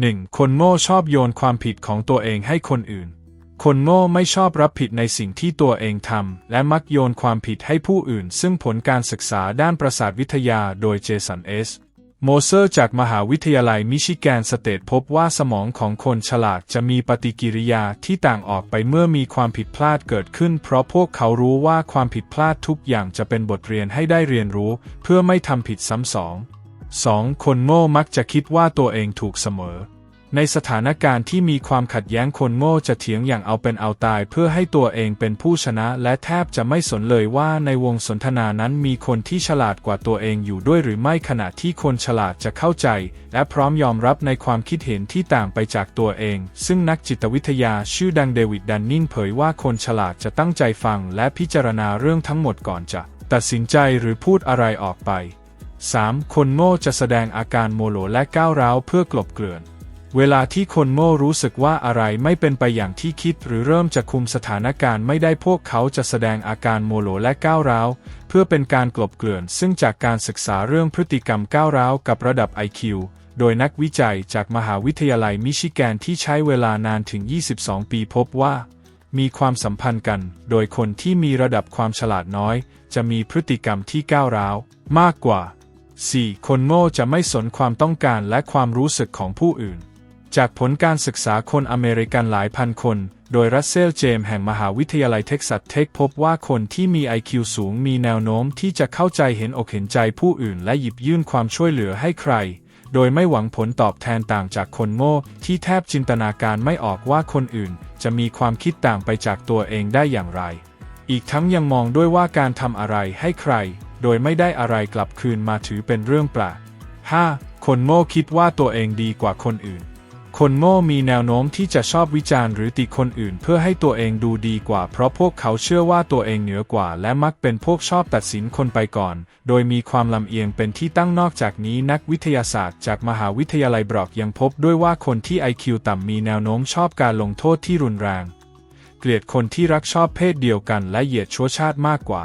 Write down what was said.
1. คนโง่ชอบโยนความผิดของตัวเองให้คนอื่น คนโง่ไม่ชอบรับผิดในสิ่งที่ตัวเองทำ และมักโยนความผิดให้ผู้อื่น ซึ่งผลการศึกษาด้านประสาทวิทยาโดยเจสันเอส โมเซอร์จากมหาวิทยาลัยมิชิแกนสเตทพบว่าสมองของคนฉลาดจะมีปฏิกิริยาที่ต่างออกไปเมื่อมีความผิดพลาดเกิดขึ้น เพราะพวกเขารู้ว่าความผิดพลาดทุกอย่างจะเป็นบทเรียนให้ได้เรียนรู้ เพื่อไม่ทำผิดซ้ำสอง 2. คนโง่มักจะคิดว่าตัวเองถูกเสมอ ในสถานการณ์ที่มีความขัดแย้งคนโง่จะเถียงอย่างเอาเป็นเอาตายเพื่อให้ตัวเองเป็นผู้ชนะ และแทบจะไม่สนเลยว่าในวงสนทนานั้นมีคนที่ฉลาดกว่าตัวเองอยู่ด้วยหรือไม่ขณะที่คนฉลาดจะเข้าใจ และพร้อมยอมรับในความคิดเห็นที่ต่างไปจากตัวเอง ซึ่งนักจิตวิทยาชื่อดังเดวิดดันนิงเผยว่าคนฉลาดจะตั้งใจฟัง และพิจารณาเรื่องทั้งหมดก่อนจะ ตัดสินใจหรือพูดอะไรออกไป 3. คนโง่จะแสดงอาการโมโหและก้าวร้าวเพื่อกลบเกลื่อน เวลาที่คนโง่รู้สึกว่าอะไรไม่เป็นไปอย่างที่คิด หรือเริ่มจะคุมสถานการณ์ไม่ได้พวกเขาจะแสดงอาการโมโหและก้าวร้าว เพื่อเป็นการกลบเกลื่อน ซึ่งจากการศึกษาเรื่องพฤติกรรมก้าวร้าวกับระดับ IQ โดยนักวิจัยจากมหาวิทยาลัยมิชิแกนที่ใช้เวลานานถึง 22 ปีพบว่า มีความสัมพันธ์กัน โดยคนที่มีระดับความฉลาดน้อย จะมีพฤติกรรมที่ก้าวร้าว มากกว่า 4. คนโง่จะไม่สนความต้องการและความรู้สึกของผู้อื่น จากผลการศึกษาคนอเมริกันหลายพันคน โดยรัสเซล เจมส์แห่งมหาวิทยาลัยเท็กซัสเทคพบว่าคนที่มี IQ สูงมีแนวโน้มที่จะเข้าใจเห็นอกเห็นใจผู้อื่น และหยิบยื่นความช่วยเหลือให้ใคร โดยไม่หวังผลตอบแทนต่างจากคนโง่ ที่แทบจินตนาการไม่ออกว่าคนอื่น จะมีความคิดต่างไปจากตัวเองได้อย่างไร อีกทั้งยังมองด้วยว่าการทำอะไรให้ใคร โดยไม่ได้อะไรกลับคืนมาถือเป็นเรื่องแปลก 5. คนโง่คิดว่าตัวเองดีกว่าคนอื่น คนโง่มีแนวโน้มที่จะชอบวิจารณ์หรือติคนอื่นเพื่อให้ตัวเองดูดีกว่า เพราะพวกเขาเชื่อว่าตัวเองเหนือกว่า และมักเป็นพวกชอบตัดสินคนไปก่อน โดยมีความลำเอียงเป็นที่ตั้งนอกจากนี้นักวิทยาศาสตร์จากมหาวิทยาลัยบรอกยังพบด้วยว่าคนที่ IQ ต่ำมีแนวโน้มชอบการลงโทษที่รุนแรง เกลียดคนที่รักชอบเพศเดียวกัน และเหยียดชั่วชาติมากกว่า